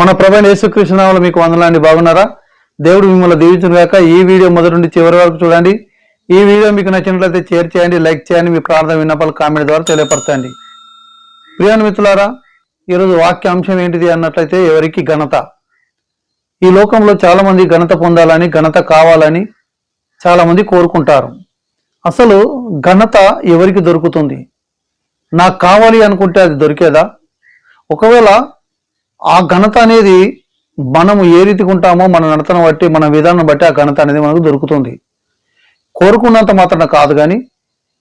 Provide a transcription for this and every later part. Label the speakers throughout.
Speaker 1: మన ప్రభైన యేసుకృష్ణనామలు మీకు వందలాండి బాగున్నారా? దేవుడు మిమ్మల్ని దీవించిన గాక. ఈ వీడియో మొదటి నుండి చివరి వరకు చూడండి. ఈ వీడియో మీకు నచ్చినట్లయితే షేర్ చేయండి లైక్ చేయండి మీ ప్రార్థన విన్నపాలు కామెంట్ ద్వారా తెలియపరచండి. ప్రియాని మిత్రులారా ఈరోజు వాక్య అంశం ఏంటిది అన్నట్లయితే ఎవరికి ఘనత. ఈ లోకంలో చాలామంది ఘనత పొందాలని ఘనత కావాలని చాలామంది కోరుకుంటారు. అసలు ఘనత ఎవరికి దొరుకుతుంది? నాకు కావాలి అనుకుంటే అది దొరికేదా? ఒకవేళ ఆ ఘనత అనేది మనము ఏ రీతిగా ఉంటామో మన నడతను బట్టి మన విధానం బట్టి ఆ ఘనత అనేది మనకు దొరుకుతుంది. కోరుకున్నంత మాత్రం కాదు కానీ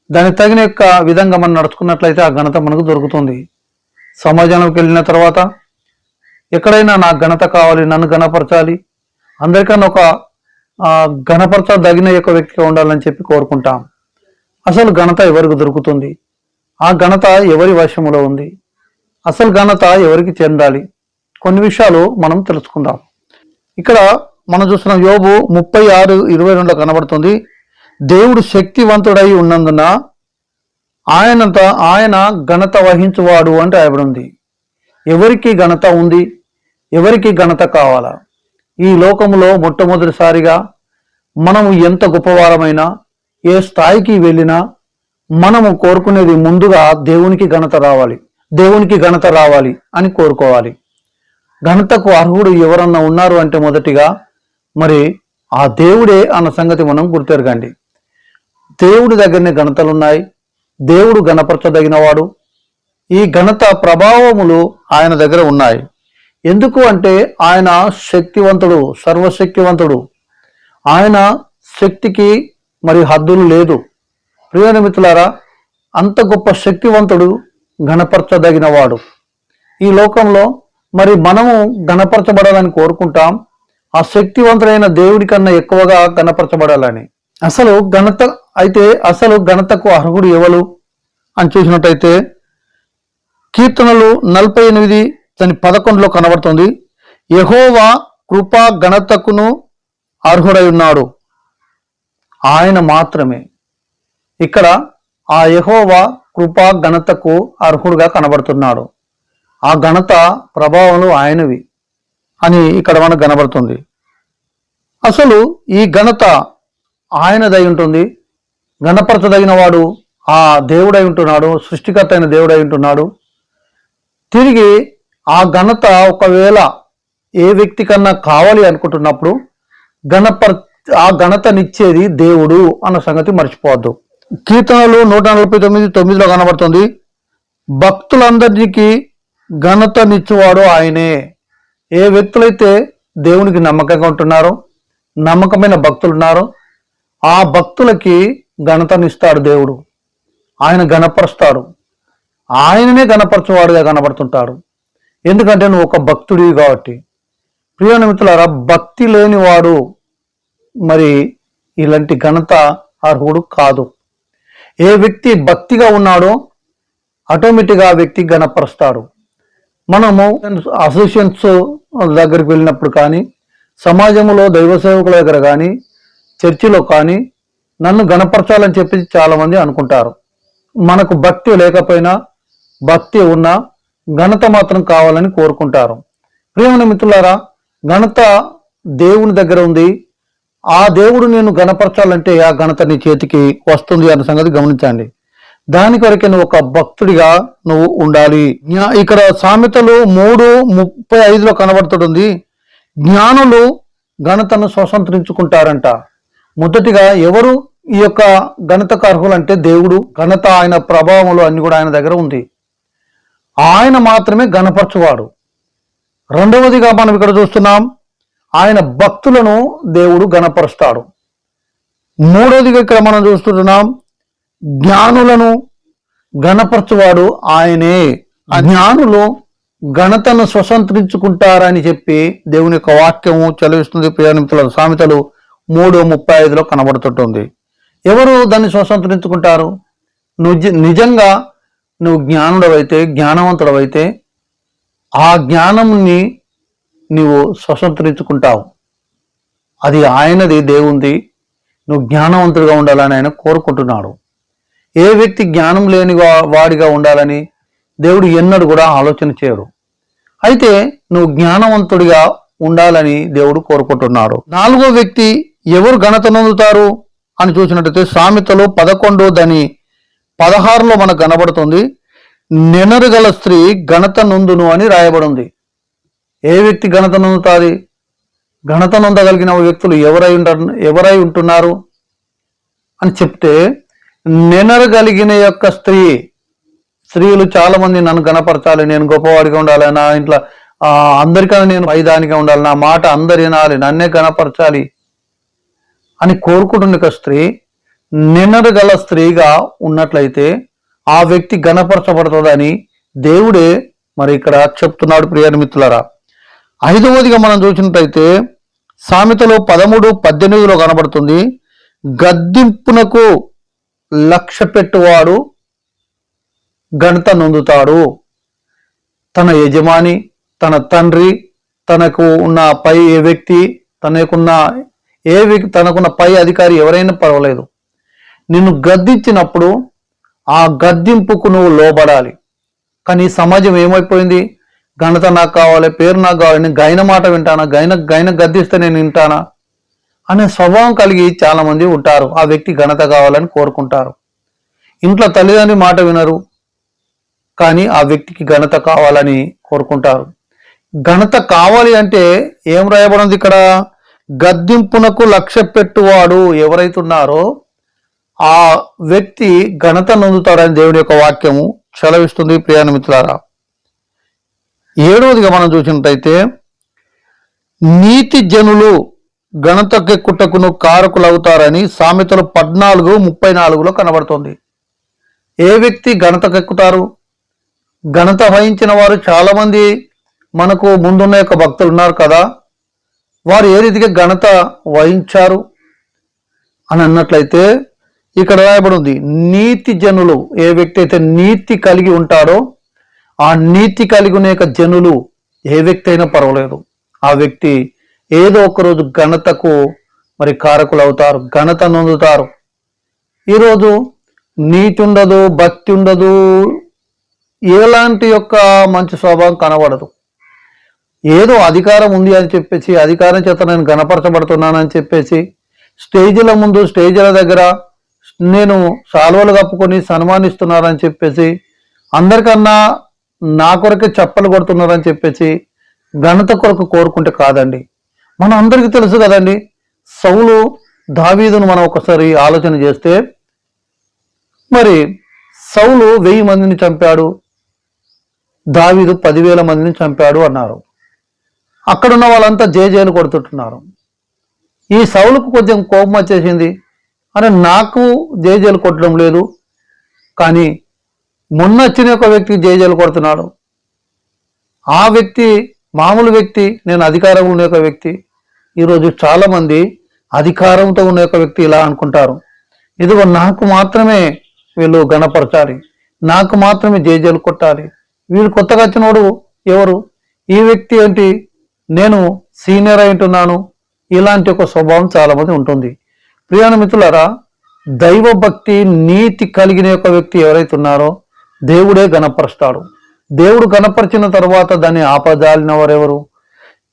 Speaker 1: దానికి తగిన యొక్క విధంగా మనం నడుచుకున్నట్లయితే ఆ ఘనత మనకు దొరుకుతుంది. సమాజంలోకి వెళ్ళిన తర్వాత ఎక్కడైనా నాకు ఘనత కావాలి నన్ను ఘనపరచాలి అందరికన్నా ఒక ఘనపరచదగిన యొక్క వ్యక్తిగా ఉండాలని చెప్పి కోరుకుంటాం. అసలు ఘనత ఎవరికి దొరుకుతుంది? ఆ ఘనత ఎవరి వశములో ఉంది? అసలు ఘనత ఎవరికి చెందాలి? కొన్ని విషయాలు మనం తెలుసుకుందాం. ఇక్కడ మనం చూస్తున్న యోబు ముప్పై ఆరు ఇరవై రెండులో కనబడుతుంది. దేవుడు శక్తివంతుడై ఉన్నందున ఆయనంత ఆయన ఘనత వహించువాడు అంటే రాయబడి ఉంది. ఎవరికి ఘనత ఉంది? ఎవరికి ఘనత కావాలా? ఈ లోకములో మొట్టమొదటిసారిగా మనము ఎంత గొప్పవారమైనా ఏ స్థాయికి వెళ్ళినా మనము కోరుకునేది ముందుగా దేవునికి ఘనత రావాలి. దేవునికి ఘనత రావాలి అని కోరుకోవాలి. ఘనతకు అర్హుడు ఎవరన్నా ఉన్నారు అంటే మొదటిగా మరి ఆ దేవుడే అన్న సంగతి మనం గుర్తెరగండి. దేవుడి దగ్గరనే ఘనతలు ఉన్నాయి దేవుడు గణపరచదగినవాడు ఈ ఘనత ప్రభావములు ఆయన దగ్గర ఉన్నాయి. ఎందుకు అంటే ఆయన శక్తివంతుడు సర్వశక్తివంతుడు. ఆయన శక్తికి మరి హద్దులు లేదు. ప్రియ మిత్రులారా అంత గొప్ప శక్తివంతుడు గణపరచదగినవాడు ఈ లోకంలో మరి మనము గణపరచబడాలని కోరుకుంటాం. ఆ శక్తివంతుడైన దేవుడి కన్నా ఎక్కువగా గణపరచబడాలని. అసలు ఘనత అయితే అసలు ఘనతకు అర్హుడు ఎవరు అని చూసినట్టయితే కీర్తనలు నలభై ఎనిమిది దాని పదకొండులో కనబడుతుంది. యహోవా కృపా ఘనతకును అర్హుడై ఉన్నాడు. ఆయన మాత్రమే. ఇక్కడ ఆ యహోవా కృపా ఘనతకు అర్హుడుగా కనబడుతున్నాడు. ఆ ఘనత ప్రభావములు ఆయనవి అని ఇక్కడ మనకు కనబడుతుంది. అసలు ఈ ఘనత ఆయనదై ఉంటుంది. గణపరచదగిన వాడు ఆ దేవుడై ఉంటున్నాడు సృష్టికర్త అయిన దేవుడై ఉంటున్నాడు. తిరిగి ఆ ఘనత ఒకవేళ ఏ వ్యక్తి కన్నా కావాలి అనుకుంటున్నప్పుడు గణపర ఆ ఘనతనిచ్చేది దేవుడు అన్న సంగతి మర్చిపోవద్దు. కీర్తనలు నూట నలభై తొమ్మిది తొమ్మిదిలో కనబడుతుంది. భక్తులందరికీ ఘనతనిచ్చువాడు ఆయనే. ఏ వ్యక్తులైతే దేవునికి నమ్మకంగా ఉంటున్నారో నమ్మకమైన భక్తులు ఉన్నారో ఆ భక్తులకి ఘనతనిస్తాడు దేవుడు. ఆయన గణపరుస్తాడు ఆయననే గణపరచేవాడుగా కనబడుతుంటాడు. ఎందుకంటే నువ్వు ఒక భక్తుడివి కాబట్టి. ప్రియ మిత్రులారా భక్తి లేనివాడు మరి ఇలాంటి ఘనత అర్హుడు కాదు. ఏ వ్యక్తి భక్తిగా ఉన్నాడో ఆటోమేటిక్గా ఆ వ్యక్తి గణపరుస్తాడు మనము అసోసియేషన్స్ దగ్గరికి వెళ్ళినప్పుడు కానీ సమాజంలో దైవ సేవకుల దగ్గర కానీ చర్చిలో కానీ నన్ను గణపరచాలని చెప్పి చాలామంది అనుకుంటారు. మనకు భక్తి లేకపోయినా భక్తి ఉన్నా ఘనత మాత్రం కావాలని కోరుకుంటారు. ప్రియమైన మిత్రులారా ఘనత దేవుని దగ్గర ఉంది. ఆ దేవుడు నేను గణపరచాలంటే ఆ ఘనత నీ చేతికి వస్తుంది అన్న సంగతి గమనించండి. దాని కొరకే నువ్వు ఒక భక్తుడిగా నువ్వు ఉండాలి. ఇక్కడ సామెతలు మూడు ముప్పై ఐదులో కనబడుతుంది జ్ఞానులు ఘనతను స్వతంత్రించుకుంటారంట. మొదటిగా ఎవరు ఈ యొక్క ఘనతకు అర్హులు అంటే దేవుడు. ఘనత ఆయన ప్రభావములు అన్ని కూడా ఆయన దగ్గర ఉంది. ఆయన మాత్రమే గణపరచువాడు రెండవదిగా మనం ఇక్కడ చూస్తున్నాం ఆయన భక్తులను దేవుడు గణపరుస్తాడు మూడవదిగా ఇక్కడ మనం చూస్తున్నాం జ్ఞానులను గణపరచువాడు ఆయనే. ఆ జ్ఞానులు ఘనతను స్వతంత్రించుకుంటారని చెప్పి దేవుని యొక్క వాక్యము చదివిస్తుంది ప్రియానిమితుల సామెతలు మూడు ముప్పై ఐదులో కనబడుతుంటుంది. ఎవరు దాన్ని స్వతంత్రించుకుంటారు? నువ్వు నిజంగా నువ్వు జ్ఞానుడవైతే జ్ఞానవంతుడవైతే ఆ జ్ఞానంని నీవు స్వతంత్రించుకుంటావు. అది ఆయనది దేవుంది నువ్వు జ్ఞానవంతుడిగా ఉండాలని ఆయన కోరుకుంటున్నాడు. ఏ వ్యక్తి జ్ఞానం లేని వాడిగా ఉండాలని దేవుడు ఎన్నడూ కూడా ఆలోచన చేయడు. అయితే నువ్వు జ్ఞానవంతుడిగా ఉండాలని దేవుడు కోరుకుంటున్నాడు. నాలుగో వ్యక్తి ఎవరు ఘనత నొందుతారు అని చూసినట్టయితే సామెతలు పదకొండు దాని పదహారులో మనకు కనబడుతుంది నెనరుగల స్త్రీ ఘనత నొందును అని రాయబడింది. ఏ వ్యక్తి ఘనత నొందుతుంది? ఘనత నొందగలిగిన వ్యక్తులు ఎవరై ఉంటారు ఎవరై ఉంటున్నారు అని చెప్తే నెనరగలిగిన యొక్క స్త్రీ స్త్రీలు చాలా మంది నన్ను కనపరచాలి నేను గొప్పవాడిగా ఉండాలి నా ఇంట్లో అందరికన్నా నేను పైదానిగా ఉండాలి నా మాట అందరు వినాలి నన్నే కనపరచాలి అని కోరుకుంటున్న ఒక స్త్రీ నిన్నరగల స్త్రీగా ఉన్నట్లయితే ఆ వ్యక్తి గణపరచబడుతుందని దేవుడే మరి ఇక్కడ చెప్తున్నాడు ప్రియాని ఐదవదిగా మనం చూసినట్లయితే సామెతలో పదమూడు పద్దెనిమిదిలో కనబడుతుంది గద్దింపునకు లక్ష్య పెట్టువాడు ఘనత నొందుతాడు. తన యజమాని తన తండ్రి తనకు ఉన్న పై ఏ వ్యక్తి తనకున్న ఏ వ్యక్తి తనకున్న పై అధికారి ఎవరైనా పర్వాలేదు. నిన్ను గద్దించినప్పుడు ఆ గద్దింపుకు నువ్వు లోబడాలి. కానీ ఈ సమాజం ఏమైపోయింది? ఘనత నాకు కావాలి పేరు నాకు కావాలి నేను గైన మాట వింటానా? గైన గైన గద్దిస్తే నేను వింటానా? అనే స్వభావం కలిగి చాలా మంది ఉంటారు. ఆ వ్యక్తి ఘనత కావాలని కోరుకుంటారు. ఇంట్లో తల్లిదండ్రి మాట వినరు. కానీ ఆ వ్యక్తికి ఘనత కావాలని కోరుకుంటారు. ఘనత కావాలి అంటే ఏం రాయబడింది ఇక్కడ? గద్దింపునకు లక్ష్య పెట్టువాడు ఎవరైతున్నారో ఆ వ్యక్తి ఘనత నొందుతాడని దేవుని యొక్క వాక్యము చలవిస్తుంది ప్రియాణమిత్రులారా ఏడవదిగా మనం చూసినట్టయితే నీతి జనులు ఘనతకెక్కుటకును కారకులవుతారని సామెతలు పద్నాలుగు ముప్పై నాలుగులో కనబడుతుంది. ఏ వ్యక్తి ఘనతకెక్కుతారు ఘనత వహించిన వారు చాలామంది మనకు ముందున్న యొక్క భక్తులు ఉన్నారు కదా. వారు ఏ రీతిగా ఘనత వహించారు? అని అన్నట్లయితే ఇక్కడ రాయబడి ఉంది నీతి జనులు ఏ వ్యక్తి అయితే నీతి కలిగి ఉంటారో ఆ నీతి కలిగి ఉన్న యొక్క జనులు ఏ వ్యక్తి అయినా పర్వాలేదు. ఆ వ్యక్తి ఏదో ఒకరోజు ఘనతకు మరి కారకులు అవుతారు ఘనత నొందుతారు. ఈరోజు నీతి ఉండదు భక్తి ఉండదు ఎలాంటి యొక్క మంచి స్వభావం కనబడదు. ఏదో అధికారం ఉంది అని చెప్పేసి అధికారం చేత నేను గణపరచబడుతున్నానని చెప్పేసి స్టేజీల ముందు స్టేజీల దగ్గర నేను సాల్వలు కప్పుకొని సన్మానిస్తున్నారని చెప్పేసి అందరికన్నా నా కొరకే చెప్పలు కొడుతున్నారని చెప్పేసి ఘనత కొరకు కోరుకుంటే కాదండి. మన అందరికీ తెలుసు కదండి సౌలు దావీదును మనం ఒకసారి ఆలోచన చేస్తే మరి సౌలు వెయ్యి మందిని చంపాడు దావీదు పదివేల మందిని చంపాడు అన్నారు. అక్కడున్న వాళ్ళంతా జేజేలు కొడుతుంటున్నారు. ఈ సౌలుకు కొంచెం కోపం వచ్చేసింది. అరే నాకు జేజేలు కొట్టడం లేదు కానీ మొన్న వచ్చిన ఒక వ్యక్తికి జేజేలు కొడుతున్నాడు. ఆ వ్యక్తి మామూలు వ్యక్తి నేను అధికారంలో ఉన్న ఒక వ్యక్తి. ఈరోజు చాలామంది అధికారంతో ఉన్న ఒక వ్యక్తి ఇలా అనుకుంటారు. ఇదిగో నాకు మాత్రమే వీళ్ళు గణపరచాలి. నాకు మాత్రమే జేజేలు కొట్టాలి. వీళ్ళు కొత్తగా వచ్చినోడు ఎవరు? ఈ వ్యక్తి ఏంటి? నేను సీనియర్ అయి ఉంటున్నాను ఇలాంటి ఒక స్వభావం చాలామంది ఉంటుంది. ప్రియాణ మిత్రులారా దైవ భక్తి నీతి కలిగిన యొక్క వ్యక్తి ఎవరైతే ఉన్నారో దేవుడే గణపరుస్తాడు. దేవుడు గణపరిచిన తర్వాత దాన్ని ఆపజాలిన వారెవరు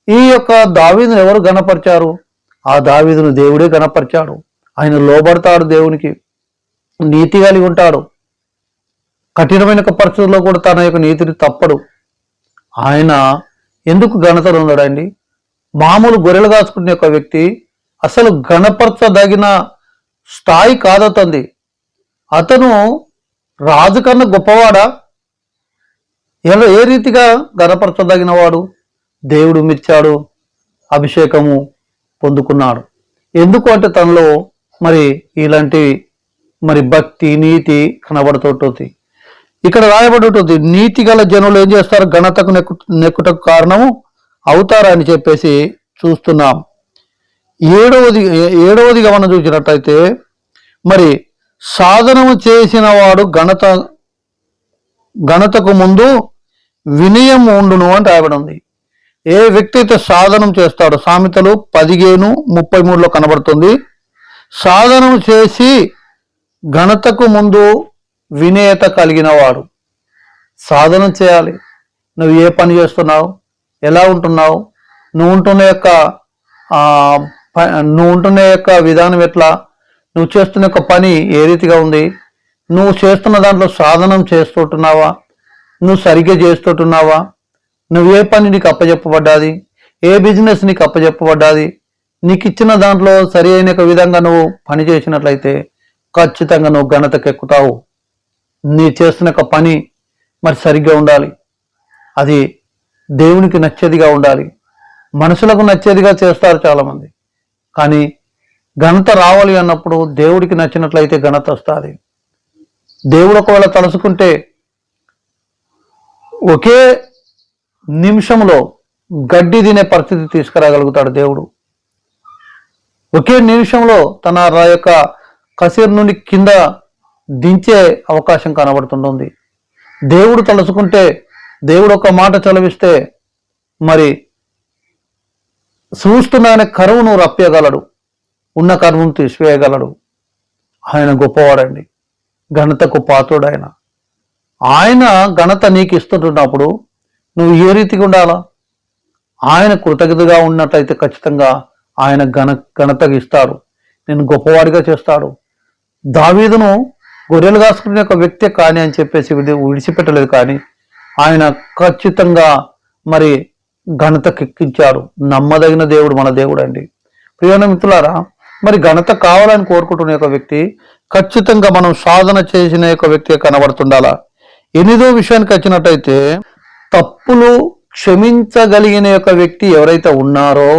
Speaker 1: ఈ యొక్క దావీదును ఎవరు గణపరిచారు? ఆ దావీదును దేవుడే గణపరిచాడు. ఆయన లోబడతాడు దేవునికి. నీతి కలిగి ఉంటాడు. కఠినమైన పరిస్థితుల్లో కూడా తన యొక్క నీతిని తప్పడు. ఆయన ఎందుకు ఘనతలు ఉన్నాడండి మామూలు గొర్రెలు కాసుకునే ఒక వ్యక్తి అసలు గణపరచదగిన స్థాయి కాదతంది అతను రాజు కన్నా గొప్పవాడా? ఎలా ఏ రీతిగా గణపరచదగిన వాడు దేవుడు మిర్చాడు అభిషేకము పొందుకున్నాడు. ఎందుకు అంటే తనలో మరి ఇలాంటి మరి భక్తి నీతి కనబడుతుంటుంది. ఇక్కడ రాయబడి నీతి గల జనులు ఏం చేస్తారు? ఘనతకు నెక్కు నెక్కుటకు కారణము అవుతారని చెప్పేసి చూస్తున్నాం. ఏడవది ఏడవదిగా మనం చూసినట్టయితే మరి సాధనము చేసిన వాడు ఘనత ఘనతకు ముందు వినయం ఉండును అని రాయబడి ఉంది. ఏ వ్యక్తి అయితే సాధనం చేస్తాడో సామెతలు పదిహేను ముప్పై మూడులో కనబడుతుంది. సాధనం చేసి ఘనతకు ముందు వినేయత కలిగినవాడు. సాధనం చేయాలి. నువ్వు ఏ పని చేస్తున్నావు? ఎలా ఉంటున్నావు? నువ్వు ఉంటున్న యొక్క ప- నువ్వు ఉంటున్న యొక్క విధానం ఎట్లా? నువ్వు చేస్తున్న యొక్క పని ఏ రీతిగా ఉంది? నువ్వు చేస్తున్న దాంట్లో సాధనం చేస్తుంటున్నావా? నువ్వు సరిగ్గా చేస్తుంటున్నావా? నువ్వు ఏ పని నీకు అప్పచెప్పబడ్డాది ఏ బిజినెస్ నీకు అప్పచెప్పబడ్డాది నీకు ఇచ్చిన దాంట్లో సరి అయిన విధంగా నువ్వు పని చేసినట్లయితే ఖచ్చితంగా నువ్వు ఘనతకెక్కుతావు. నీ చేస్తున్న ఒక పని మరి సరిగ్గా ఉండాలి. అది దేవునికి నచ్చేదిగా ఉండాలి. మనుషులకు నచ్చేదిగా చేస్తారు చాలామంది. కానీ ఘనత రావాలి అన్నప్పుడు దేవుడికి నచ్చినట్లయితే ఘనత వస్తుంది. దేవుడు ఒకవేళ తలుసుకుంటే ఒకే నిమిషంలో గడ్డి తినే పరిస్థితి తీసుకురాగలుగుతాడు దేవుడు. ఒకే నిమిషంలో తన యొక్క కసీర్ నుండి కింద దించే అవకాశం కనబడుతుంటుంది. దేవుడు తలుచుకుంటే దేవుడు ఒక మాట చలవిస్తే మరి చూస్తున్నానే కరువును రప్పేయగలడు. ఉన్న కరువును తీసివేయగలడు. ఆయన గొప్పవాడండి. ఘనతకు పాత్రుడు ఆయన ఆయన ఘనత నీకు ఇస్తుంటున్నప్పుడు నువ్వు ఏ రీతిగా ఉండాలా? ఆయన కృతజ్ఞతగా ఉన్నట్లయితే ఖచ్చితంగా ఆయన ఘన ఘనత ఇస్తాడు నేను గొప్పవాడిగా చేస్తాడు. దావీదును గొర్రెలు కాసుకునే ఒక వ్యక్తే కానీ అని చెప్పేసి విడిచిపెట్టలేదు కానీ ఆయన ఖచ్చితంగా మరి ఘనత ఎక్కించాడు నమ్మదగిన దేవుడు మన దేవుడు అండి ప్రియమైన మిత్రులారా మరి ఘనత కావాలని కోరుకుంటున్న ఒక వ్యక్తి ఖచ్చితంగా మనం సాధన చేసిన ఒక వ్యక్తి కనబడుతుండాలా? ఎనిమిదో విషయానికి వచ్చినట్టయితే తప్పులు క్షమించగలిగిన యొక్క వ్యక్తి ఎవరైతే ఉన్నారో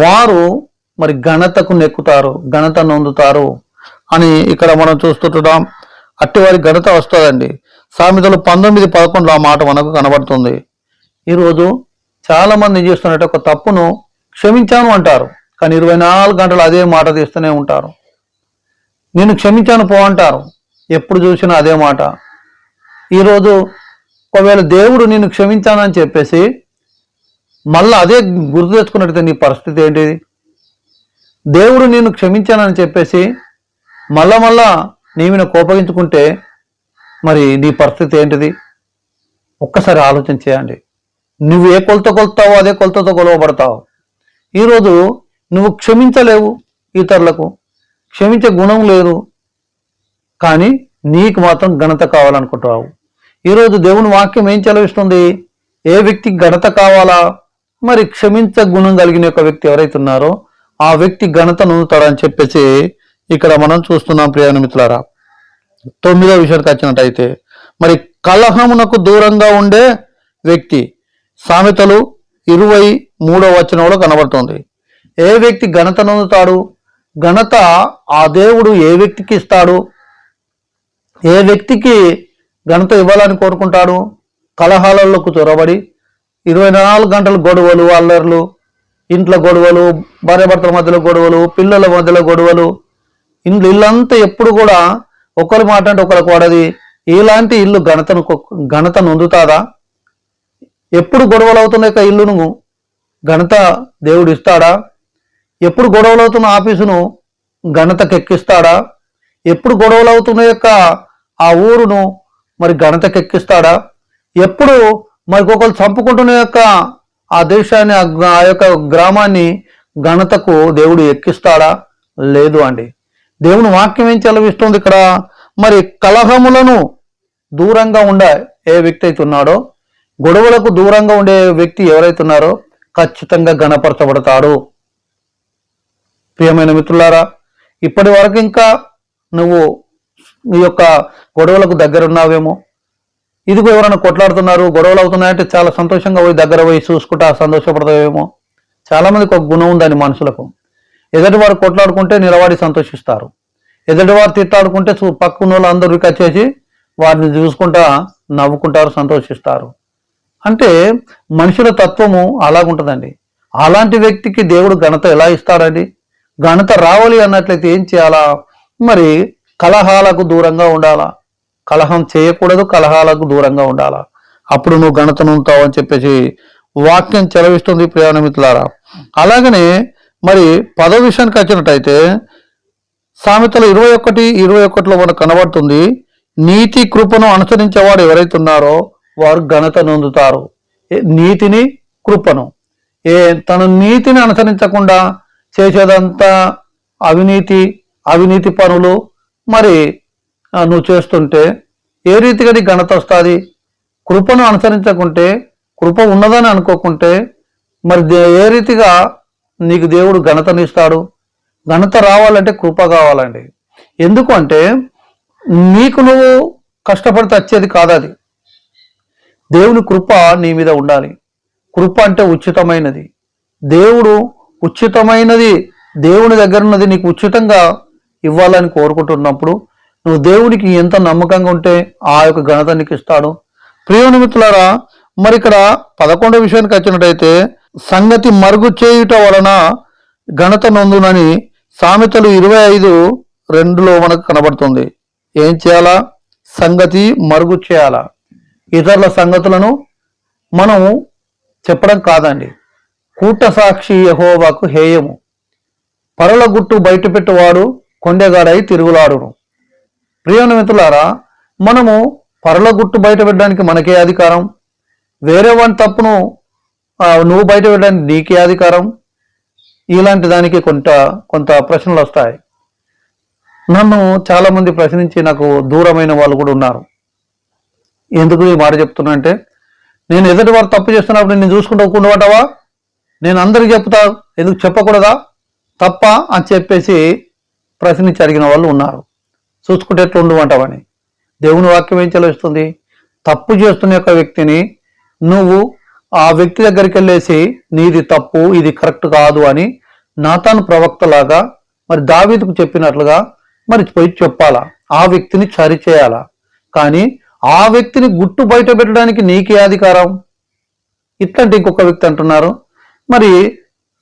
Speaker 1: వారు మరి ఘనతకు నెక్కుతారు ఘనత నొందుతారు అని ఇక్కడ మనం చూస్తుంటున్నాం అట్టి వారి ఘనత వస్తుందండి. సామెతలు పంతొమ్మిది పదకొండులో ఆ మాట మనకు కనబడుతుంది. ఈరోజు చాలామంది చేస్తున్నట్టు ఒక తప్పును క్షమించాను అంటారు కానీ ఇరవై నాలుగు గంటలు అదే మాట తీస్తూనే ఉంటారు. నేను క్షమించాను పో అంటారు ఎప్పుడు చూసినా అదే మాట. ఈరోజు ఒకవేళ దేవుడు నిన్ను క్షమించానని చెప్పేసి మళ్ళీ అదే గుర్తు తెచ్చుకున్నట్టయితే నీ పరిస్థితి ఏంటిది దేవుడు నిన్ను క్షమించానని చెప్పేసి మళ్ళా మళ్ళా నీ కోపగించుకుంటే మరి నీ పరిస్థితి ఏంటిది? ఒక్కసారి ఆలోచన చేయండి. నువ్వు ఏ కొలత కొలుతావో అదే కొలతతో కొలవబడతావు. ఈరోజు నువ్వు క్షమించలేవు ఇతరులకు. క్షమించే గుణం లేదు. కానీ నీకు మాత్రం ఘనత కావాలనుకుంటున్నావు. ఈరోజు దేవుని వాక్యం ఏం చెలవిస్తుంది? ఏ వ్యక్తికి ఘనత కావాలా? మరి క్షమించ గుణం కలిగిన ఒక వ్యక్తి ఎవరైతే ఉన్నారో ఆ వ్యక్తి ఘనత నొందుతాడని చెప్పేసి ఇక్కడ మనం చూస్తున్నాం ప్రియాణ మిత్రులారా తొమ్మిదో విషయానికి వచ్చినట్టయితే మరి కలహమునకు దూరంగా ఉండే వ్యక్తి సామెతలు ఇరవై మూడో వచనంలో కనబడుతుంది. ఏ వ్యక్తి ఘనత నొందుతాడు? ఘనత ఆ దేవుడు ఏ వ్యక్తికి ఇస్తాడు? ఏ వ్యక్తికి ఘనత ఇవ్వాలని కోరుకుంటాడు. కలహాలలోకి చొరబడి ఇరవై నాలుగు గంటలు గొడవలు అల్లర్లు ఇంట్లో గొడవలు భార్యాభర్తల మధ్యలో గొడవలు పిల్లల మధ్యలో గొడవలు. ఇండ్లు ఇల్లంతా ఎప్పుడు కూడా ఒకరి మాట అంటే ఒకరికి వాడది. ఇలాంటి ఇల్లు ఘనతను ఘనత నొందుతాదా? ఎప్పుడు గొడవలు అవుతున్న యొక్క ఇల్లును? ఘనత దేవుడు ఇస్తాడా? ఎప్పుడు గొడవలు అవుతున్న ఆఫీసును? ఘనతకెక్కిస్తాడా ఎప్పుడు గొడవలు అవుతున్న యొక్క ఆ ఊరును? మరి ఘనతకెక్కిస్తాడా ఎప్పుడు మరి ఒకళ్ళు చంపుకుంటున్న యొక్క ఆ దేశాన్ని ఆ ఆ యొక్క గ్రామాన్ని ఘనతకు దేవుడు ఎక్కిస్తాడా? లేదు అండి. దేవుని వాక్యం ఏం చెలవిస్తుంది ఇక్కడ? మరి కలహములను దూరంగా ఉండే ఏ వ్యక్తి అయితే ఉన్నాడో గొడవలకు దూరంగా ఉండే వ్యక్తి ఎవరైతే ఉన్నారో ఖచ్చితంగా గణపరచబడతాడు ప్రియమైన మిత్రులారా ఇప్పటి వరకు ఇంకా నువ్వు మీ యొక్క గొడవలకు దగ్గర ఉన్నావేమో ఇదిగో ఎవరైనా కొట్లాడుతున్నారు గొడవలు అవుతున్నాయంటే చాలా సంతోషంగా పోయి దగ్గర పోయి చూసుకుంటా సంతోషపడతావేమో? చాలామందికి ఒక గుణం ఉందని మనుషులకు. ఎదుటివారు కొట్లాడుకుంటే నిలబడి సంతోషిస్తారు. ఎదుటివారు తిట్టాడుకుంటే చూ- పక్కన వాళ్ళు అందరూ వచ్చేసి వారిని చూసుకుంటా నవ్వుకుంటారు సంతోషిస్తారు. అంటే మనుషుల తత్వము అలాగుంటుందండి. అలాంటి వ్యక్తికి దేవుడు ఘనత ఎలా ఇస్తాడండి? ఘనత రావాలి అన్నట్లయితే ఏం చేయాలా? మరి కలహాలకు దూరంగా ఉండాలా? కలహం చేయకూడదు కలహాలకు దూరంగా ఉండాలా? అప్పుడు నువ్వు ఘనతను అని చెప్పేసి వాక్యం చెలవిస్తుంది ప్రయాణమిత్రులారా అలాగనే మరి పదవ విషయానికి వచ్చినట్టయితే సామెతలు ఇరవై ఒకటి ఇరవై ఒకటిలో మనకు కనబడుతుంది నీతి కృపను అనుసరించేవాడు ఎవరైతే ఉన్నారో వారు ఘనత నొందుతారు. నీతిని కృపను. ఏ తన నీతిని అనుసరించకుండా చేసేదంతా అవినీతి అవినీతి పనులు మరి నువ్వు చేస్తుంటే ఏ రీతిగా నీ ఘనత వస్తుంది? కృపను అనుసరించకుంటే కృప ఉన్నదని అనుకోకుంటే మరి దే- ఏ రీతిగా నీకు దేవుడు ఘనతనిస్తాడు? ఘనత రావాలంటే కృప కావాలండి. ఎందుకు అంటే నీకు నువ్వు కష్టపడితే వచ్చేది కాదు అది దేవుని కృప నీ మీద ఉండాలి. కృప అంటే ఉచితమైనది. దేవుడు ఉచితమైనది దేవుని దగ్గర ఉన్నది నీకు ఉచితంగా ఇవ్వాలని కోరుకుంటున్నప్పుడు నువ్వు దేవునికి ఎంత నమ్మకంగా ఉంటే ఆ యొక్క ఘనత నీకు ఇస్తాడు. ప్రియ మరి ఇక్కడ పదకొండవ విషయానికి వచ్చినట్టయితే సంగతి మరుగు చేయుట వలన ఘనత నొందునని సామెతలు ఇరవై ఐదు రెండులో మనకు కనబడుతుంది. ఏం చేయాలా? సంగతి మరుగు చేయాలా? ఇతరుల సంగతులను మనం చెప్పడం కాదండి. కూట సాక్షి యహోవాకు హేయము. పరల గుట్టు బయటపెట్టువాడు కొండెగాడై తిరుగులాడును. ప్రియమైన మిత్రులారా మనము పరల గుట్టు బయట పెట్టడానికి మనకే అధికారం. వేరే వాడి తప్పును నువ్వు బయట పెట్టడానికి నీకే అధికారం. ఇలాంటి దానికి కొంత కొంత ప్రశ్నలు వస్తాయి. నన్ను చాలామంది ప్రశ్నించి నాకు దూరమైన వాళ్ళు కూడా ఉన్నారు. ఎందుకు ఈ మాట చెప్తున్నా అంటే నేను ఎదుటి వారు తప్పు చేస్తున్నప్పుడు నేను చూసుకుంటూ ఉండవటవా నేను అందరికి చెప్తా ఎందుకు చెప్పకూడదా? తప్ప అని చెప్పేసి ప్రశ్నించి అడిగిన వాళ్ళు ఉన్నారు. చూసుకుంటే ఎట్లా ఉండమంటావని దేవుని వాక్యం ఏం చెలవిస్తుంది తప్పు చేస్తున్న యొక్క వ్యక్తిని నువ్వు ఆ వ్యక్తి దగ్గరికి వెళ్ళేసి నీది తప్పు ఇది కరెక్ట్ కాదు అని నాతాను ప్రవక్తలాగా మరి దావీదుకు చెప్పినట్లుగా మరి పోయి చెప్పాలా? ఆ వ్యక్తిని చరి చేయాలా కానీ ఆ వ్యక్తిని గుట్టు బయట పెట్టడానికి నీకే అధికారం? ఇట్లాంటి ఇంకొక వ్యక్తి అంటున్నారు. మరి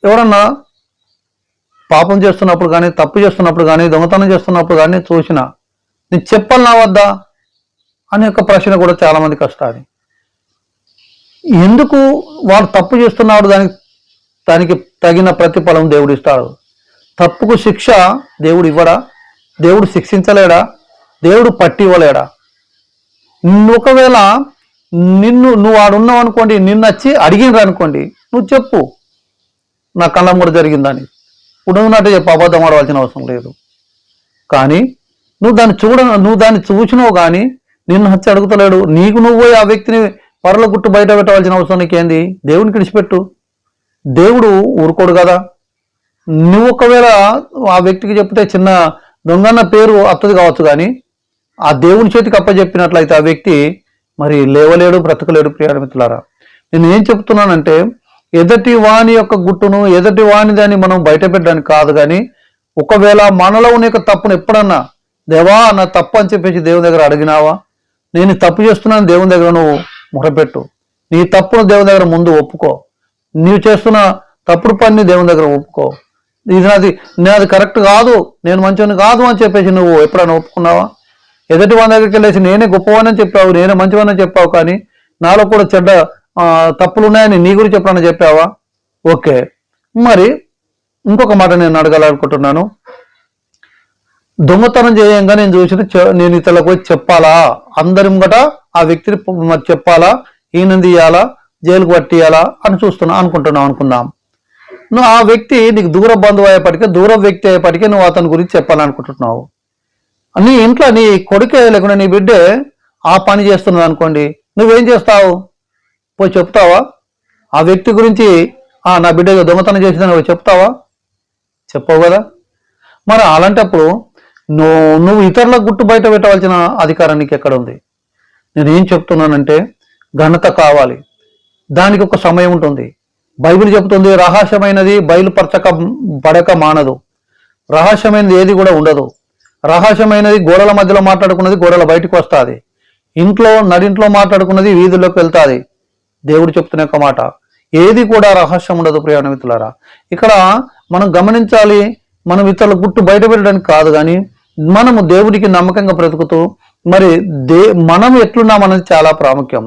Speaker 1: ఎవరన్నా పాపం చేస్తున్నప్పుడు కానీ తప్పు చేస్తున్నప్పుడు కానీ దొంగతనం చేస్తున్నప్పుడు కానీ చూసిన నేను చెప్పాలనా వద్దా? అనే ఒక ప్రశ్న కూడా చాలా మందికి వస్తుంది. ఎందుకు వాడు తప్పు చేస్తున్నాడు దానికి దానికి తగిన ప్రతిఫలం దేవుడు ఇస్తాడు? తప్పుకు శిక్ష దేవుడు ఇవ్వడా? దేవుడు శిక్షించలేడా? దేవుడు పట్టి ఇవ్వలేడా? నువ్వు ఒకవేళ నిన్ను నువ్వు ఆడున్నావు అనుకోండి నిన్ను వచ్చి అడిగినరు అనుకోండి నువ్వు చెప్పు. నా కళ్ళం కూడా జరిగిందని. ఉన్నట్టు చెప్పు అబద్ధం ఆడవలసిన అవసరం లేదు. కానీ నువ్వు దాన్ని చూడ నువ్వు దాన్ని చూసినావు కానీ నిన్ను హత్య అడుగుతలేడు. నీకు నువ్వు పోయి ఆ వ్యక్తిని పరల గుట్టు బయట పెట్టవలసిన అవసరం నీకేంది? దేవునికి విడిచిపెట్టు. దేవుడు ఊరుకోడు కదా. నువ్వు ఒకవేళ ఆ వ్యక్తికి చెప్తే చిన్న దొంగన్న పేరు అత్తది కావచ్చు కానీ ఆ దేవుని చేతికి అప్పచెప్పినట్లయితే ఆ వ్యక్తి మరి లేవలేడు బ్రతకలేడు ప్రియాడ మిత్రులారా నేను ఏం చెప్తున్నానంటే ఎదటి వాని యొక్క గుట్టును ఎదటి వాని దాన్ని మనం బయట పెట్టడానికి కాదు కానీ ఒకవేళ మనలో ఉన్న యొక్క తప్పును ఎప్పుడన్నా దేవా నా తప్పు అని చెప్పేసి దేవుని దగ్గర అడిగినావా? నేను తప్పు చేస్తున్నాను దేవుని దగ్గర నువ్వు మొరపెట్టు. నీ తప్పును దేవుని దగ్గర ముందు ఒప్పుకో. నీవు చేస్తున్న తప్పుడు పని దేవుని దగ్గర ఒప్పుకో. ఇది నాది నాది కరెక్ట్ కాదు నేను మంచివాడిని కాదు అని చెప్పేసి నువ్వు ఎప్పుడైనా ఒప్పుకున్నావా? ఎదుటి వాళ్ళ దగ్గరికి వెళ్ళేసి నేనే గొప్పవానని చెప్పావు నేనే మంచివానని చెప్పావు కానీ నాలో కూడా చెడ్డ తప్పులు ఉన్నాయని నీ గురించి ఎప్పుడన్నా చెప్పావా? ఓకే. మరి ఇంకొక మాట నేను అడగాలనుకుంటున్నాను. దొంగతనం చేయంగా నేను చూసిన నేను ఇతరులకు పోయి చెప్పాలా? అందరి ముంగట ఆ వ్యక్తిని చెప్పాలా? ఈయనది ఇయ్యాలా? జైలుకు పట్టియాలా అని చూస్తున్నా అనుకుంటున్నాం అనుకుందాం నువ్వు ఆ వ్యక్తి నీకు దూర బంధువు అయ్యేపటికే దూర వ్యక్తి అయ్యేపటికే నువ్వు అతని గురించి చెప్పాలనుకుంటున్నావు. నీ ఇంట్లో నీ కొడుకే లేకుండా నీ బిడ్డే ఆ పని చేస్తున్నది అనుకోండి నువ్వేం చేస్తావు? పోయి చెప్తావా? ఆ వ్యక్తి గురించి ఆ నా బిడ్డ దొంగతనం చేసిందని చెప్తావా? చెప్పవు కదా. మరి అలాంటప్పుడు నువ్వు నువ్వు ఇతరుల గుట్టు బయట పెట్టవలసిన అధికారం నీకు ఎక్కడ ఉంది? నేను ఏం చెప్తున్నానంటే ఘనత కావాలి. దానికి ఒక సమయం ఉంటుంది. బైబిల్ చెబుతుంది రహస్యమైనది బయలుపరచక పడక మానదు. రహస్యమైనది ఏది కూడా ఉండదు. రహస్యమైనది గోడల మధ్యలో మాట్లాడుకున్నది గోడల బయటకు వస్తుంది. ఇంట్లో నడింట్లో మాట్లాడుకున్నది వీధుల్లోకి వెళ్తుంది. దేవుడు చెప్తున్న యొక్క మాట. ఏది కూడా రహస్యం ఉండదు ప్రయాణమితులారా ఇక్కడ మనం గమనించాలి మనం ఇతరుల గుట్టు బయట పెట్టడానికి కాదు కానీ మనము దేవుడికి నమ్మకంగా బ్రతుకుతూ మరి దే మనం ఎట్లున్నామనేది చాలా ప్రాముఖ్యం.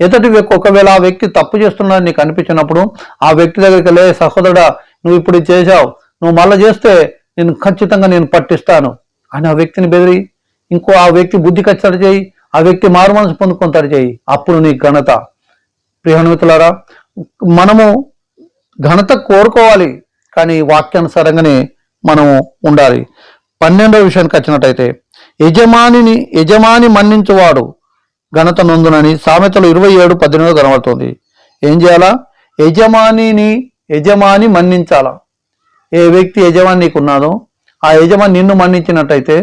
Speaker 1: ఎతటి వ్యక్తి ఒకవేళ ఆ వ్యక్తి తప్పు చేస్తున్నాడు నీకు అనిపించినప్పుడు ఆ వ్యక్తి దగ్గరికి లే సహోదరుడా నువ్వు ఇప్పుడు చేశావు నువ్వు మళ్ళీ చేస్తే నేను ఖచ్చితంగా నేను పట్టిస్తాను అని ఆ వ్యక్తిని బెదిరి ఇంకో ఆ వ్యక్తి బుద్ధి ఖచ్చితంగా చేయి ఆ వ్యక్తి మారు మనసు పొందుకొని తడి చేయి అప్పుడు నీ ఘనత. ప్రియనుమితులారా మనము ఘనత కోరుకోవాలి కానీ వాక్యానుసారంగానే మనము ఉండాలి. పన్నెండవ విషయానికి వచ్చినట్టయితే యజమానిని యజమాని మన్నించువాడు ఘనత నొందునని సామెతలు ఇరవై ఏడు పద్దెనిమిది కనబడుతుంది. ఏం చేయాలా? యజమానిని యజమాని మన్నించాలా? ఏ వ్యక్తి యజమాని నీకు ఉన్నాదో ఆ యజమాని నిన్ను మన్నించినట్టయితే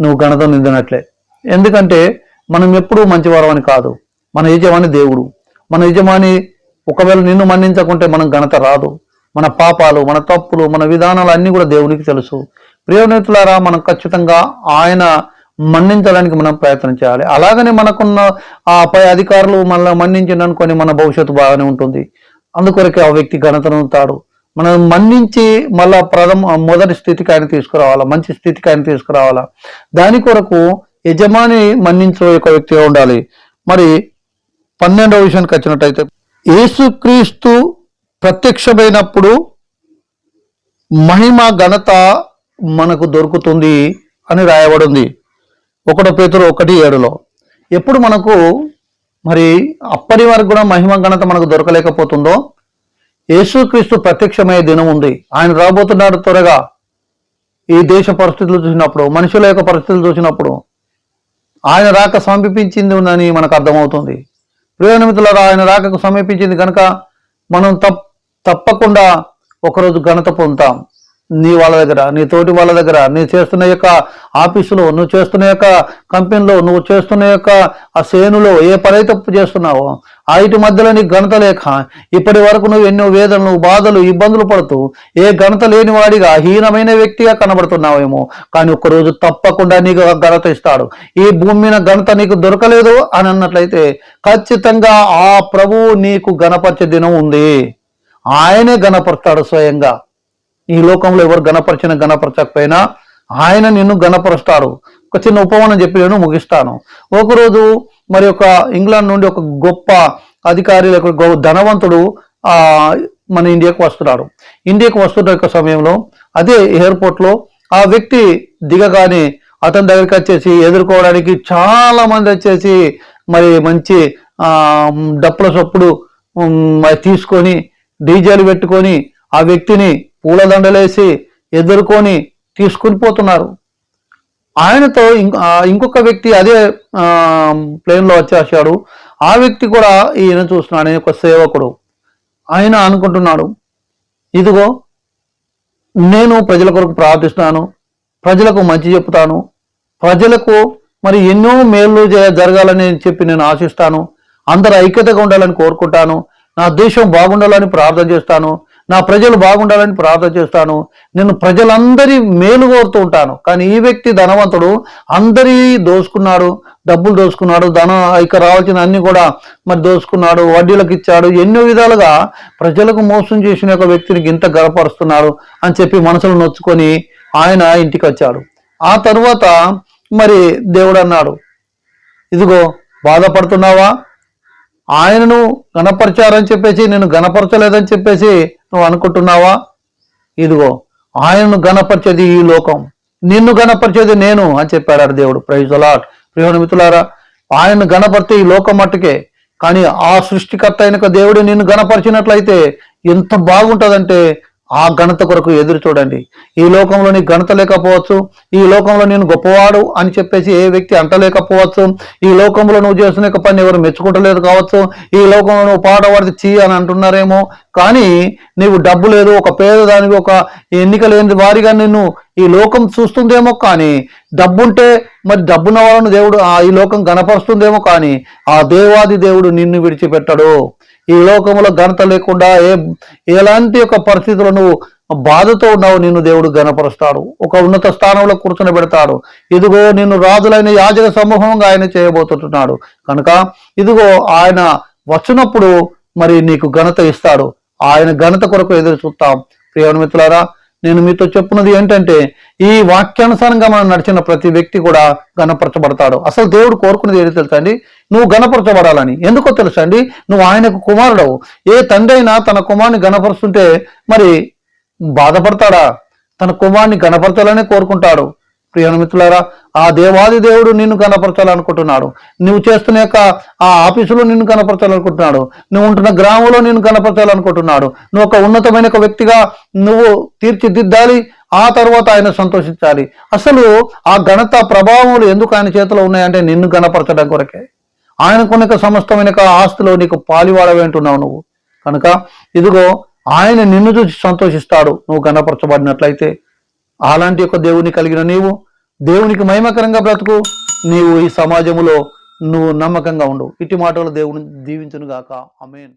Speaker 1: నువ్వు ఘనత నిందినట్లే. ఎందుకంటే మనం ఎప్పుడూ మంచివారం అని కాదు. మన యజమాని దేవుడు. మన యజమాని ఒకవేళ నిన్ను మన్నించకుంటే మనం ఘనత రాదు. మన పాపాలు మన తప్పులు మన విధానాలు అన్నీ కూడా దేవునికి తెలుసు. ప్రియనేతులారా మనం ఖచ్చితంగా ఆయన మన్నించడానికి మనం ప్రయత్నం చేయాలి. అలాగనే మనకున్న ఆ పై అధికారులు మనల్ని మన్నించిందనుకొని మన భవిష్యత్తు బాగానే ఉంటుంది. అందుకొరకే ఆ వ్యక్తి ఘనతను ఉంటాడు మనం మన్నించి మళ్ళా ప్రథమ మొదటి స్థితికి ఆయన తీసుకురావాలా? మంచి స్థితికి ఆయన తీసుకురావాలా? దాని కొరకు యజమాని మన్నించే ఒక వ్యక్తిగా ఉండాలి. మరి పన్నెండవ విషయానికి వచ్చినట్టయితే యేసుక్రీస్తు ప్రత్యక్షమైనప్పుడు మహిమ ఘనత మనకు దొరుకుతుంది అని రాయబడింది. ఒకటో పేతురు ఒకటి ఏడులో. ఎప్పుడు మనకు మరి అప్పటి వరకు కూడా మహిమ ఘనత మనకు దొరకలేకపోతుందో యేసుక్రీస్తు ప్రత్యక్షమయ్యే దినం ఉంది. ఆయన రాబోతున్నాడు త్వరగా. ఈ దేశ పరిస్థితులు చూసినప్పుడు మనుషుల యొక్క పరిస్థితులు చూసినప్పుడు ఆయన రాక సమీపించింది ఉందని మనకు అర్థమవుతుంది. ప్రియనిమితులారా ఆయన రాకకు సమీపించింది కనుక మనం తప్ తప్పకుండా ఒకరోజు ఘనత పొందుతాం. నీ వాళ్ళ దగ్గర నీ తోటి వాళ్ళ దగ్గర నీ చేస్తున్న యొక్క ఆఫీసులో నువ్వు చేస్తున్న యొక్క కంపెనీలో నువ్వు చేస్తున్న యొక్క ఆ శ్రేణులో ఏ పనైతే చేస్తున్నావో ఆ ఇటు మధ్యలో నీకు ఘనత లేక ఇప్పటి వరకు నువ్వు ఎన్నో వేదనలు బాధలు ఇబ్బందులు పడుతూ ఏ ఘనత లేని వాడిగా హీనమైన వ్యక్తిగా కనబడుతున్నావేమో. కానీ ఒక్కరోజు తప్పకుండా నీకు ఘనత ఇస్తాడు. ఈ భూమి మీద ఘనత నీకు దొరకలేదు అని అన్నట్లయితే ఖచ్చితంగా ఆ ప్రభువు నీకు గణపరిచే దినం ఉంది. ఆయనే గణపరుస్తాడు స్వయంగా. ఈ లోకంలో ఎవరు గణపరిచిన గణపరచకపోయినా ఆయన నిన్ను గణపరుస్తాడు ఒక చిన్న ఉపమానం చెప్పి నేను ముగిస్తాను. ఒకరోజు మరి ఒక ఇంగ్లాండ్ నుండి ఒక గొప్ప అధికారి లేక గొ- ధనవంతుడు మన ఇండియాకు వస్తున్నాడు. ఇండియాకు వస్తున్న యొక్క సమయంలో అదే ఎయిర్పోర్ట్లో ఆ వ్యక్తి దిగగానే అతని దగ్గరికి వచ్చేసి ఎదుర్కోవడానికి చాలా మంది వచ్చేసి మరి మంచి డప్పుల చొప్పుడు మరి తీసుకొని డీజేలు పెట్టుకొని ఆ వ్యక్తిని పూలదండలేసి ఎదుర్కొని తీసుకుని పోతున్నారు. ఆయనతో ఇంకొక వ్యక్తి అదే ప్లేన్లో వచ్చేసాడు. ఆ వ్యక్తి కూడా ఈయన చూస్తున్నాడు. ఆయన ఒక సేవకుడు. ఆయన అనుకుంటున్నాడు ఇదిగో నేను ప్రజల కొరకు ప్రార్థిస్తున్నాను. ప్రజలకు మంచి చెప్తాను. ప్రజలకు మరి ఎన్నో మేలు జ- జరగాలని చెప్పి నేను ఆశిస్తాను. అందరు ఐక్యతగా ఉండాలని కోరుకుంటాను. నా దేశం బాగుండాలని ప్రార్థన చేస్తాను. నా ప్రజలు బాగుండాలని ప్రార్థన చేస్తాను. నేను ప్రజలందరి మేలు కోరుతూ ఉంటాను. కానీ ఈ వ్యక్తి ధనవంతుడు అందరి దోసుకున్నాడు డబ్బులు దోసుకున్నాడు ధన ఇక రావాల్సిన అన్ని కూడా మరి దోసుకున్నాడు వడ్డీలకు ఇచ్చాడు. ఎన్నో విధాలుగా ప్రజలకు మోసం చేసిన ఒక వ్యక్తిని ఇంత గర్వపరుస్తున్నాడు అని చెప్పి మనసులో నొచ్చుకొని ఆయన ఇంటికి వచ్చాడు. ఆ తర్వాత మరి దేవుడు అన్నాడు ఇదిగో బాధపడుతున్నావా? ఆయనను గణపరిచారని చెప్పేసి నేను గణపరచలేదని చెప్పేసి నువ్వు అనుకుంటున్నావా? ఇదిగో ఆయనను గణపరిచేది ఈ లోకం. నిన్ను గణపరిచేది నేను అని చెప్పాడు దేవుడు. ప్రైజ్ అలాట్ మిత్రులారా ఆయన గణపరితే ఈ లోకం మట్టుకే కానీ ఆ సృష్టికర్త అయిన దేవుడు నిన్ను గణపరిచినట్లయితే ఎంత బాగుంటుందంటే ఆ ఘనత కొరకు ఎదురు చూడండి. ఈ లోకంలో నీకు ఘనత లేకపోవచ్చు. ఈ లోకంలో నేను గొప్పవాడు అని చెప్పేసి ఏ వ్యక్తి అంటలేకపోవచ్చు. ఈ లోకంలో నువ్వు చేస్తున్న పని ఎవరు మెచ్చుకుంటలేదు కావచ్చు. ఈ లోకంలో నువ్వు పాట పాడితే చీ అని అంటున్నారేమో. కానీ నీవు డబ్బు లేదు ఒక పేదదానికి ఒక ఎన్నిక లేని వారిగా నిన్ను ఈ లోకం చూస్తుందేమో కానీ డబ్బుంటే మరి డబ్బున్న వాళ్ళను దేవుడు ఆ ఈ లోకం గణపరుస్తుందేమో కానీ ఆ దేవాది దేవుడు నిన్ను విడిచిపెట్టడు. ఈ లోకంలో ఘనత లేకుండా ఏ ఎలాంటి యొక్క పరిస్థితులను నువ్వు బాధతో ఉన్నావు నిన్ను దేవుడు గణపరుస్తాడు ఒక ఉన్నత స్థానంలో కూర్చొని పెడతాడు. ఇదిగో నిన్ను రాజులైన యాజక సమూహంగా ఆయన చేయబోతుంటున్నాడు. కనుక ఇదిగో ఆయన వచ్చినప్పుడు మరి నీకు ఘనత ఇస్తాడు. ఆయన ఘనత కొరకు ఎదురు చూస్తాం. ప్రియమిత్రులారా నేను మీతో చెప్పున్నది ఏంటంటే ఈ వాక్యానుసారంగా మనం నడిచిన ప్రతి వ్యక్తి కూడా గణపరచబడతాడు అసలు దేవుడు కోరుకునేది ఏది తెలుసా అండి? నువ్వు గణపరచబడాలని ఎందుకో తెలుసా అండి? నువ్వు ఆయనకు కుమారుడవు. ఏ తండ్రి అయినా తన కుమారుని గణపరుస్తుంటే మరి బాధపడతాడా? తన కుమారుని గణపరచాలనే కోరుకుంటాడు. ప్రియమైన మిత్రులారా ఆ దేవాది దేవుడు నిన్ను కనపరచాలనుకుంటున్నాడు. నువ్వు చేస్తున్న యొక్క ఆ ఆఫీసులో నిన్ను కనపరచాలనుకుంటున్నాడు. నువ్వు ఉంటున్న గ్రామంలో నిన్ను కనపరచాలనుకుంటున్నాడు. నువ్వు ఒక ఉన్నతమైన ఒక వ్యక్తిగా నువ్వు తీర్చిదిద్దాలి ఆ తర్వాత ఆయన సంతోషించాలి. అసలు ఆ ఘనత ప్రభావములు ఎందుకు ఆయన చేతిలో ఉన్నాయంటే నిన్ను కనపరచడం కొరకే. ఆయనకున్న కొనక సమస్తమైన ఆస్తిలో నీకు పాలివాడవేంటున్నావు నువ్వు. కనుక ఇదిగో ఆయన నిన్ను చూసి సంతోషిస్తాడు. నువ్వు కనపరచబడినట్లయితే అలాంటి యొక్క దేవుని కలిగిన నీవు దేవునికి మహిమకరంగా బ్రతుకు నీవు ఈ సమాజములో నువ్వు నమ్మకంగా ఉండు. ఇటు మాటలు దేవుని దీవించునుగాక. అమేన్